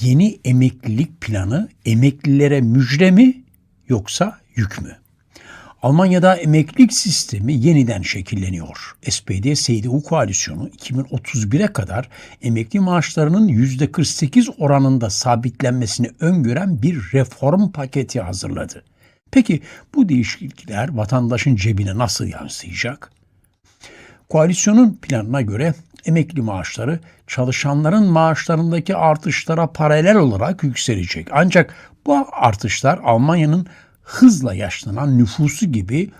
Yeni emeklilik planı emeklilere müjde mi yoksa yük mü? Almanya'da emeklilik sistemi yeniden şekilleniyor. SPD-CDU koalisyonu 2031'e kadar emekli maaşlarının %48 oranında sabitlenmesini öngören bir reform paketi hazırladı. Peki bu değişiklikler vatandaşın cebine nasıl yansıyacak? Koalisyonun planına göre emekli maaşları çalışanların maaşlarındaki artışlara paralel olarak yükselecek. Ancak bu artışlar Almanya'nın hızla yaşlanan nüfusu gibi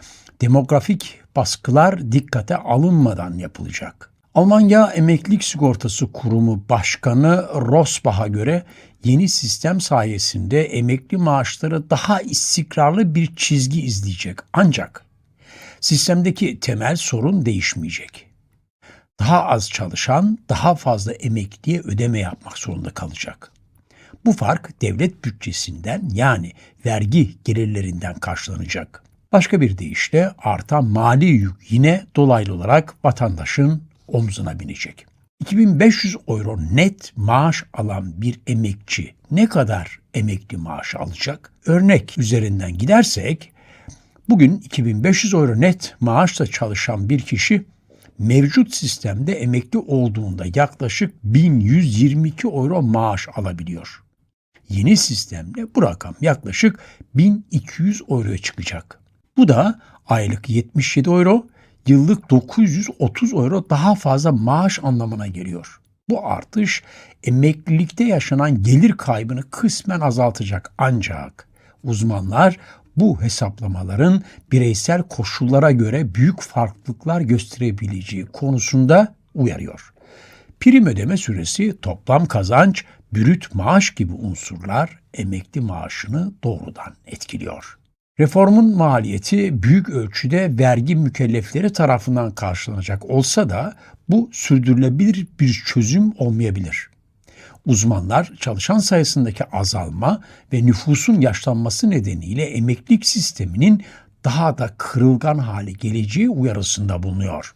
demografik baskılar dikkate alınmadan yapılacak. Almanya Emeklilik Sigortası Kurumu Başkanı Rosbach'a göre yeni sistem sayesinde emekli maaşları daha istikrarlı bir çizgi izleyecek. Ancak sistemdeki temel sorun değişmeyecek. Daha az çalışan daha fazla emekliye ödeme yapmak zorunda kalacak. Bu fark devlet bütçesinden yani vergi gelirlerinden karşılanacak. Başka bir deyişle artan mali yük yine dolaylı olarak vatandaşın omzuna binecek. 2500 euro net maaş alan bir emekçi ne kadar emekli maaş alacak? Örnek üzerinden gidersek bugün 2500 euro net maaşla çalışan bir kişi mevcut sistemde emekli olduğunda yaklaşık 1122 euro maaş alabiliyor. Yeni sistemle bu rakam yaklaşık 1200 euroya çıkacak. Bu da aylık 77 euro, yıllık 930 euro daha fazla maaş anlamına geliyor. Bu artış emeklilikte yaşanan gelir kaybını kısmen azaltacak ancak uzmanlar bu hesaplamaların bireysel koşullara göre büyük farklılıklar gösterebileceği konusunda uyarıyor. Prim ödeme süresi, toplam kazanç, brüt maaş gibi unsurlar emekli maaşını doğrudan etkiliyor. Reformun maliyeti büyük ölçüde vergi mükellefleri tarafından karşılanacak olsa da bu sürdürülebilir bir çözüm olmayabilir. Uzmanlar çalışan sayısındaki azalma ve nüfusun yaşlanması nedeniyle emeklilik sisteminin daha da kırılgan hale geleceği uyarısında bulunuyor.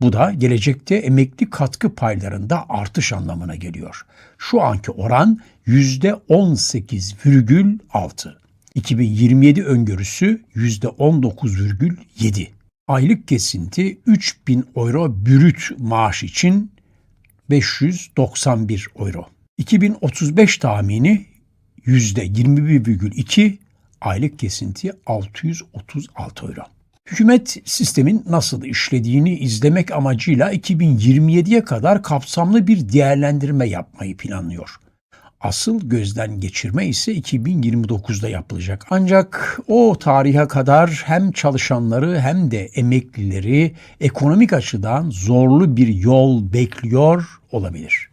Bu da gelecekte emekli katkı paylarında artış anlamına geliyor. Şu anki oran %18,6. 2027 öngörüsü %19,7. Aylık kesinti 3000 euro brüt maaş için 591 euro. 2035 tahmini %21,2 aylık kesinti 636 euro. Hükümet sistemin nasıl işlediğini izlemek amacıyla 2027'ye kadar kapsamlı bir değerlendirme yapmayı planlıyor. Asıl gözden geçirme ise 2029'da yapılacak. Ancak o tarihe kadar hem çalışanları hem de emeklileri ekonomik açıdan zorlu bir yol bekliyor olabilir.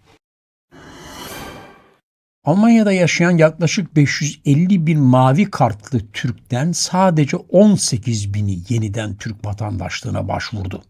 Almanya'da yaşayan yaklaşık 550 bin mavi kartlı Türk'ten sadece 18 bini yeniden Türk vatandaşlığına başvurdu.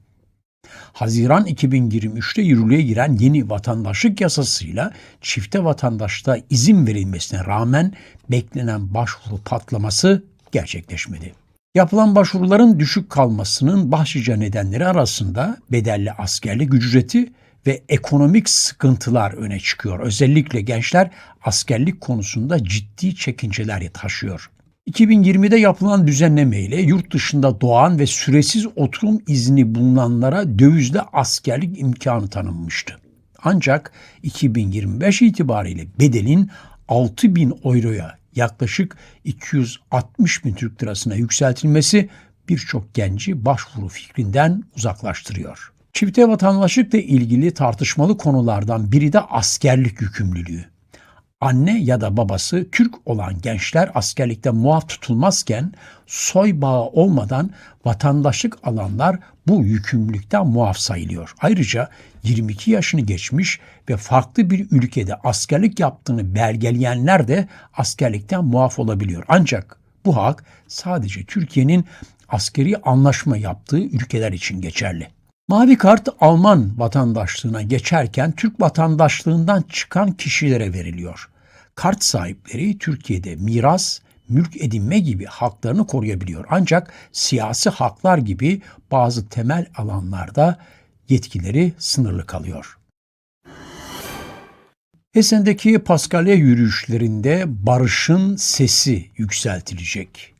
Haziran 2023'te yürürlüğe giren yeni vatandaşlık yasasıyla çifte vatandaşlığa izin verilmesine rağmen beklenen başvuru patlaması gerçekleşmedi. Yapılan başvuruların düşük kalmasının başlıca nedenleri arasında bedelli askerlik ücreti ve ekonomik sıkıntılar öne çıkıyor. Özellikle gençler askerlik konusunda ciddi çekinceler taşıyor. 2020'de yapılan düzenlemeyle yurt dışında doğan ve süresiz oturum izni bulunanlara dövizle askerlik imkanı tanınmıştı. Ancak 2025 itibariyle bedelin 6 bin euroya yaklaşık 260 bin Türk lirasına yükseltilmesi birçok genci başvuru fikrinden uzaklaştırıyor. Çifte vatandaşlıkla ilgili tartışmalı konulardan biri de askerlik yükümlülüğü. Anne ya da babası Türk olan gençler askerlikte muaf tutulmazken soy bağı olmadan vatandaşlık alanlar bu yükümlülükten muaf sayılıyor. Ayrıca 22 yaşını geçmiş ve farklı bir ülkede askerlik yaptığını belgeleyenler de askerlikten muaf olabiliyor. Ancak bu hak sadece Türkiye'nin askeri anlaşma yaptığı ülkeler için geçerli. Mavi kart Alman vatandaşlığına geçerken Türk vatandaşlığından çıkan kişilere veriliyor. Kart sahipleri Türkiye'de miras, mülk edinme gibi haklarını koruyabiliyor. Ancak siyasi haklar gibi bazı temel alanlarda yetkileri sınırlı kalıyor. Esen'deki Paskalya yürüyüşlerinde barışın sesi yükseltilecek.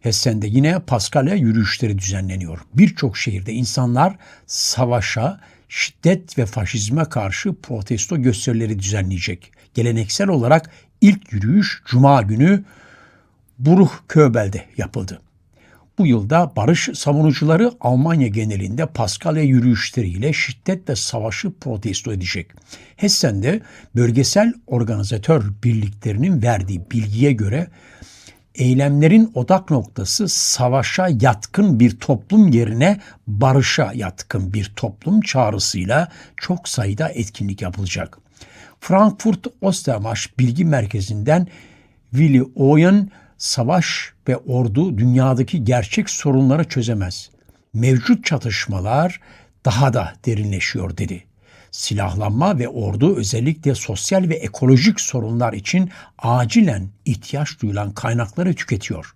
Hessen'de yine Paskalya yürüyüşleri düzenleniyor. Birçok şehirde insanlar savaşa, şiddet ve faşizme karşı protesto gösterileri düzenleyecek. Geleneksel olarak ilk yürüyüş Cuma günü Buruh Köbel'de yapıldı. Bu yılda barış savunucuları Almanya genelinde Paskalya yürüyüşleriyle şiddet ve savaşı protesto edecek. Hessen'de bölgesel organizatör birliklerinin verdiği bilgiye göre eylemlerin odak noktası savaşa yatkın bir toplum yerine barışa yatkın bir toplum çağrısıyla çok sayıda etkinlik yapılacak. Frankfurt Ostermarsch Bilgi Merkezi'nden Willy Owen savaş ve ordu dünyadaki gerçek sorunları çözemez. Mevcut çatışmalar daha da derinleşiyor dedi. Silahlanma ve ordu özellikle sosyal ve ekolojik sorunlar için acilen ihtiyaç duyulan kaynakları tüketiyor.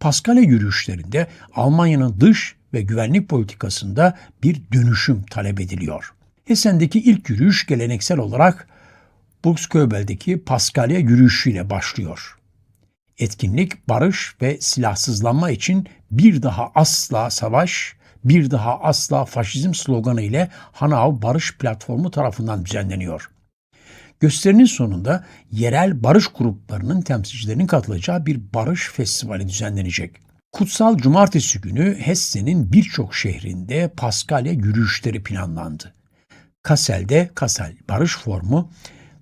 Paskalya yürüyüşlerinde Almanya'nın dış ve güvenlik politikasında bir dönüşüm talep ediliyor. Esen'deki ilk yürüyüş geleneksel olarak Buxköbel'deki Paskalya yürüyüşüyle başlıyor. Etkinlik barış ve silahsızlanma için bir daha asla savaş, bir daha asla faşizm sloganı ile Hanau Barış Platformu tarafından düzenleniyor. Gösterinin sonunda yerel barış gruplarının temsilcilerinin katılacağı bir barış festivali düzenlenecek. Kutsal Cumartesi günü Hesse'nin birçok şehrinde Paskalya yürüyüşleri planlandı. Kassel'de Kassel Barış Formu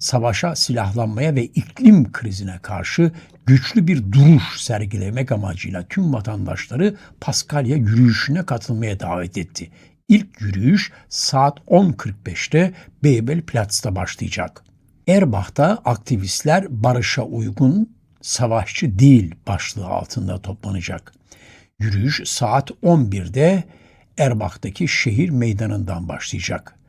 savaşa, silahlanmaya ve iklim krizine karşı güçlü bir duruş sergilemek amacıyla tüm vatandaşları Paskalya yürüyüşüne katılmaya davet etti. İlk yürüyüş saat 10.45'te Beybel Platz'ta başlayacak. Erbach'ta aktivistler barışa uygun, savaşçı değil başlığı altında toplanacak. Yürüyüş saat 11'de Erbach'taki şehir meydanından başlayacak.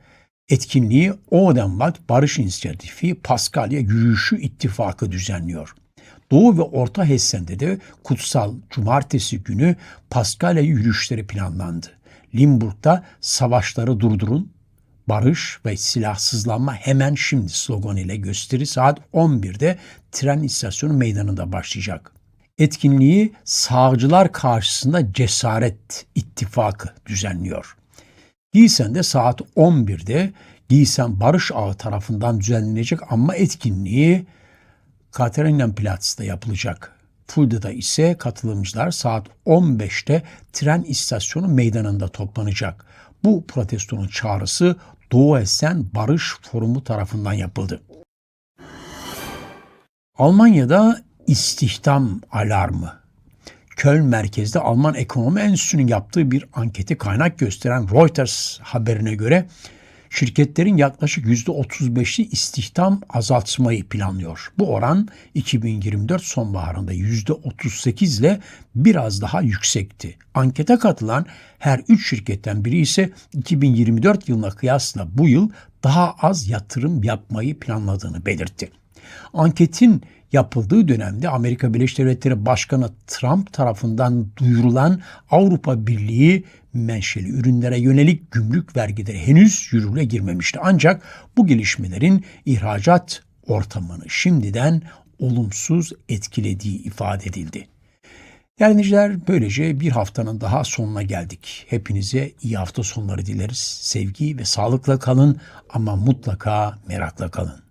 Etkinliği Odenwald Barış İnisiyatifi Paskalya Yürüyüşü İttifakı düzenliyor. Doğu ve Orta Hessen'de de kutsal cumartesi günü Paskalya yürüyüşleri planlandı. Limburg'da savaşları durdurun, barış ve silahsızlanma hemen şimdi slogan ile gösteri saat 11'de tren istasyonu meydanında başlayacak. Etkinliği sağcılar karşısında cesaret ittifakı düzenliyor. Giysen'de saat 11'de Giysen Barış Ağı tarafından düzenlenecek ama etkinliği Katerinenplatz'ta yapılacak. Fulda'da ise katılımcılar saat 15'te tren istasyonu meydanında toplanacak. Bu protestonun çağrısı Doğu Esen Barış Forumu tarafından yapıldı. Almanya'da istihdam alarmı Köln merkezde Alman Ekonomi Enstitüsü'nün yaptığı bir anketi kaynak gösteren Reuters haberine göre şirketlerin yaklaşık %35'li istihdam azaltmayı planlıyor. Bu oran 2024 sonbaharında %38 ile biraz daha yüksekti. Ankete katılan her 3 şirketten biri ise 2024 yılına kıyasla bu yıl daha az yatırım yapmayı planladığını belirtti. Anketin yapıldığı dönemde Amerika Birleşik Devletleri Başkanı Trump tarafından duyurulan Avrupa Birliği menşeli ürünlere yönelik gümrük vergileri henüz yürürlüğe girmemişti. Ancak bu gelişmelerin ihracat ortamını şimdiden olumsuz etkilediği ifade edildi. Değerli böylece bir haftanın daha sonuna geldik. Hepinize iyi hafta sonları dileriz. Sevgi ve sağlıkla kalın ama mutlaka merakla kalın.